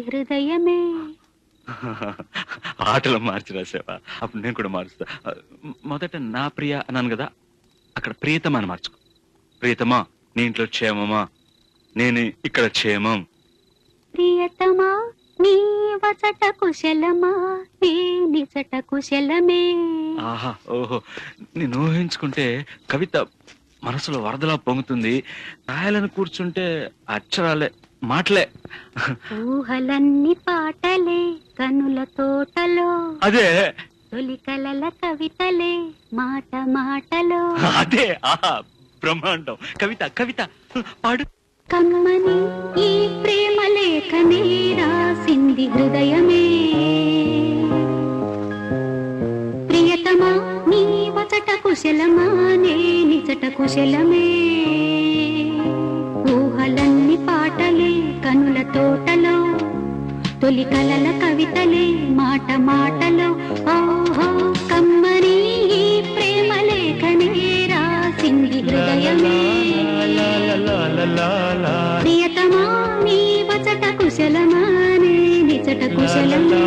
హృదయమే. ఆటలు మార్చి రాసావా? అప్పుడు నేను కూడా మారుస్తా. మ- మొదట నా ప్రియ అన్నాను కదా అక్కడ ప్రియతమా అని మార్చుకో. ప్రియతమా నీ ఇంట్లో క్షేమమా? నేను ఇక్కడ క్షేమం. ప్రియతమా నీ వచట కుశలమా? నీ నిజట కుశలమే. ఆహా ఓహో నేను ఊహించుకుంటే కవిత మనసులో వరదలా పొంగుతుంది. రాయాలని కూర్చుంటే అక్షరాలే మాటలే. ఊహలన్నీ పాటలే కనుల తోటలో. అదే. తొలి కలల కవితలే మాట మాటలో. అదే ఆహా బ్రహ్మాండం. కవిత కవిత పాడు. కమ్మని ఈ ప్రేమ లేఖనే రాసింది హృదయమే. ప్రియతమా నీ వచట కుశలమా నే నిజట కుశలమే. తోటలో తొలి కలల కవితలే మాట మాటలో ఓహో కమ్మని ప్రేమ లేఖనే రాసింది హృదయమే ప్రియతమా నీ వచట కుశలమా నే నిజట కుశలమా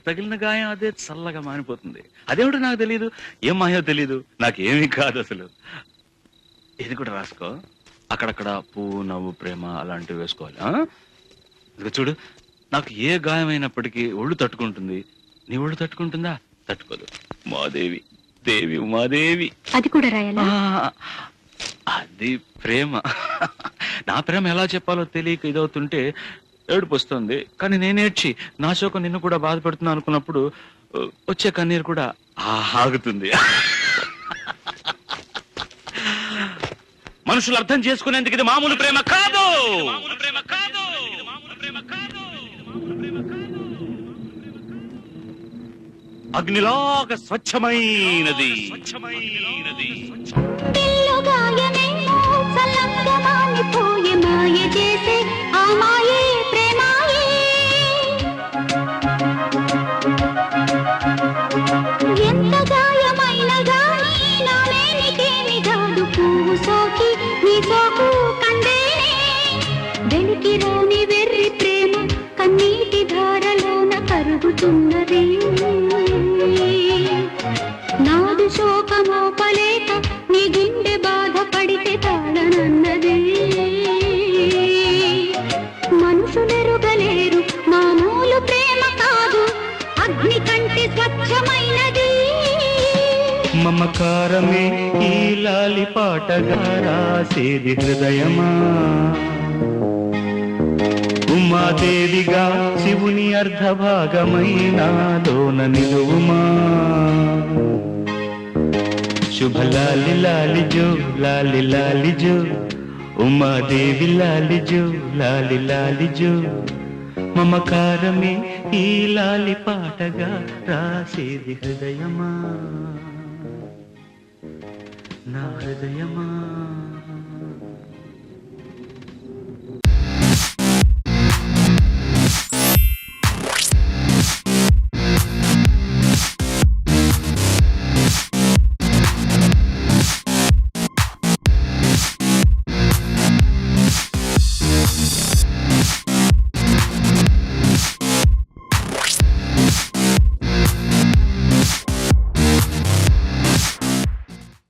నాకు తగిలిన గాయం అదే చల్లగా మానిపోతుంది అదేమిటో నాకు తెలియదు ఏం మాయో తెలియదు నాకేమీ కాదు అసలు. ఇది కూడా రాసుకో. అక్కడక్కడ పువ్వు నవ్వు ప్రేమ అలాంటివి వేసుకోవాలి ఆ? ఇదిగో చూడు. నాకు ఏ గాయమైనప్పటికీ ఒళ్ళు తట్టుకుంటుంది. నీ ఒళ్ళు తట్టుకుంటుందా? తట్టుకోదు. మాదేవి దేవి ఉమాదేవి. అది కూడా రాయాలా? ఆ, అది ప్రేమ. నా ప్రేమ ఎలా చెప్పాలో తెలియక ఇదవుతుంటే ఏడుపు వస్తుంది కానీ నేనేడ్చి నా శోకం నిన్ను కూడా బాధపెడుతున్నా అనుకున్నప్పుడు వచ్చే కన్నీరు కూడా ఆ, ఆగుతుంది. మనుషులు అర్థం చేసుకునేందుకు ఇది మామూలు ప్రేమ కాదు. అగ్నిలాగా స్వచ్ఛమైనది. స్వచ్ఛమైనది మాయ చేసే ఆ వెలికి వెర్రి ప్రేమ కన్నీటి ధారలోన కరుగుతున్నది. నాదు శోకమోపలేక నీ గుండె బాధపడితే తాళనన్నది. మనుషులెరుగలేరు మామూలు ప్రేమ కాదు అగ్ని కంటే స్వచ్ఛమైనది. మమకారమే ఈ లాలి పాటగా రాసేది హృదయమా? ఉమాదేవిగా శివుని అర్ధభాగమైన లోన నిలువుమా. శుభ లాలి లాలి జో లాలి లాలి జో ఉమాదేవి లాలి జో లాలి లాలి జో. మమకారమే ఈ లాలి పాటగా రాసేది హృదయమా నా హృదయమా.